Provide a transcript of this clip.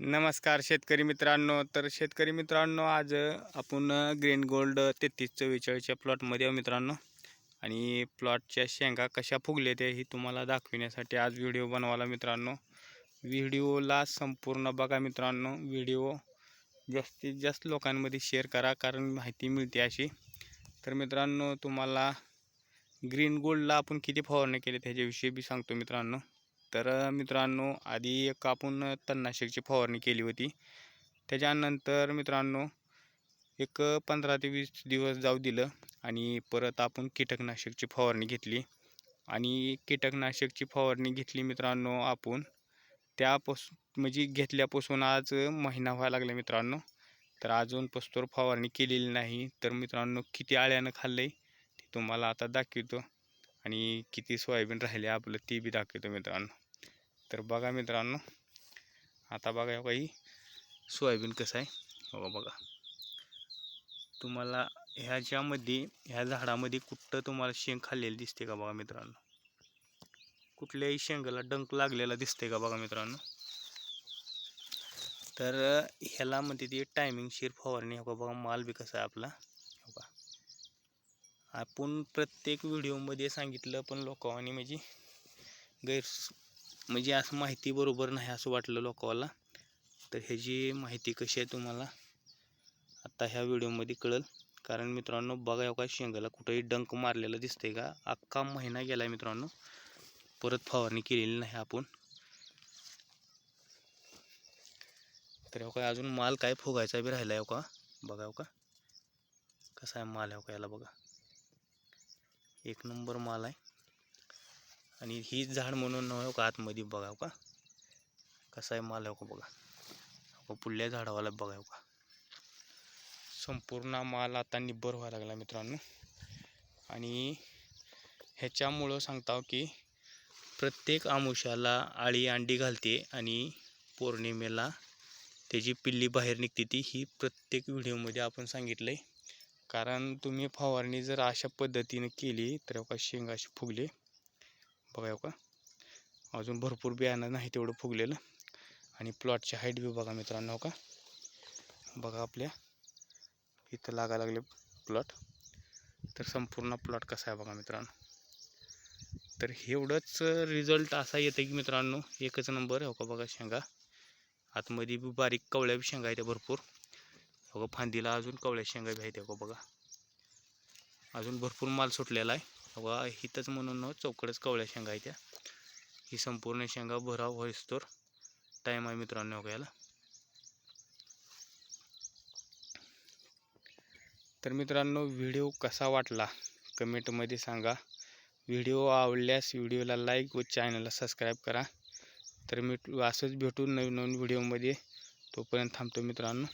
नमस्कार शेतकरी मित्रांनो. तर शेतकरी मित्रांनो आज आपण ग्रीन गोल्ड तेहतीस चव्वेचाळीसच्या प्लॉटमध्ये मित्रांनो. आणि प्लॉटच्या शेंगा कशा फुगले ते ही तुम्हाला दाखविण्यासाठी आज व्हिडिओ बनवाला मित्रांनो. व्हिडिओला संपूर्ण बघा मित्रांनो. व्हिडिओ जास्तीत जास्त लोकांमध्ये शेअर करा कारण माहिती मिळते अशी. तर मित्रांनो तुम्हाला ग्रीन गोल्डला आपण किती फवारणी केली त्याच्याविषयी बी सांगतो मित्रांनो. तर मित्रांनो आधी एक आपण तणनाशकची फवारणी केली होती. त्याच्यानंतर मित्रांनो एक पंधरा ते वीस दिवस जाऊ दिलं आणि परत आपण कीटकनाशकची फवारणी घेतली. आणि कीटकनाशकची फवारणी घेतली मित्रांनो आपण त्यापासून म्हणजे घेतल्यापासून आज महिना व्हायला लागला मित्रांनो. तर अजून पस्तोर फवारणी केलेली नाही. तर मित्रांनो किती आळ्यानं खाल्लं आहे ते तुम्हाला आता दाखवतो. आणि किती सोयाबीन राहिले आपलं ते बी दाखवतो मित्रांनो. तर बघा मित्रांनो आता बघा काही सोयाबीन कसं आहे. हो बघा. तुम्हाला ह्याच्यामध्ये ह्या झाडामध्ये कुठं तुम्हाला शेंग खाल्लेली दिसते का बघा मित्रांनो? कुठल्याही शेंगाला डंक लागलेला दिसते का बघा मित्रांनो? तर ह्याला म्हणते ती टायमिंगशीर फवारणी. हो का बघा माल बी कसा आहे आपला. आपण प्रत्येक व्हिडिओमध्ये सांगितलं पण लोकांनी म्हणजे गैर म्हणजे असं माहिती बरोबर नाही असं वाटलं लोकांना. तर ह्याची माहिती कशी आहे तुम्हाला आत्ता ह्या व्हिडिओमध्ये कळेल. कारण मित्रांनो बघा हो का शेंगाला कुठंही डंक मारलेलं दिसतंय का? अख्खा महिना गेला आहे मित्रांनो. परत फवारणी केलेली नाही आपण. तर हो काय अजून माल काय फुगायचा बी राहिला आहे हो का? बघा हो का. कसा आहे माल आहे का याला बघा. एक नंबर माल आहे. आणि ही झाड म्हणून नव्हे का आतमध्ये बघा हो का? कसा आहे माल हो का बघा? हो पुढल्या झाडावाला बघा हो का? संपूर्ण माल आता निब्बर व्हायला लागला मित्रांनो. आणि ह्याच्यामुळं सांगताव हो की प्रत्येक आमुष्याला आळी अंडी घालते आणि पौर्णिमेला त्याची पिल्ली बाहेर निघते ती. ही प्रत्येक व्हिडिओमध्ये आपण सांगितलं आहे कारण तुम्ही फवारणी जर अशा पद्धतीने केली तर का शेंगा अशी फुगले. बघा का अजून भरपूर बियाणं नाही तेवढं फुगलेलं. आणि प्लॉटची हाईट बी बघा मित्रांनो हो का? बघा आपल्या. इथं लागा लागले प्लॉट तर संपूर्ण प्लॉट कसा आहे बघा मित्रांनो. तर एवढंच रिझल्ट असा येतं की मित्रांनो एकच नंबर हो का? बघा शेंगा. आतमध्ये बी बारीक कवळ्या बी शेंगा येते भरपूर. बघा फांदीला अजून कवळ्या शेंगा बी आहेत का बघा. अजून भरपूर माल सुटलेला आहे. बघा हिथंच म्हणून चौकडच कवळ्या शेंगा आहेत त्या ही संपूर्ण शेंगा भराव होईस्तोर टाईम आहे मित्रांनो बघायला तर मित्रांनो व्हिडिओ कसा वाटला? कमेंटमध्ये सांगा. व्हिडिओ आवडल्यास व्हिडिओला लाईक व चॅनलला सबस्क्राईब करा. तर मी असंच भेटून नवीन नवीन व्हिडिओमध्ये. तोपर्यंत थांबतो मित्रांनो.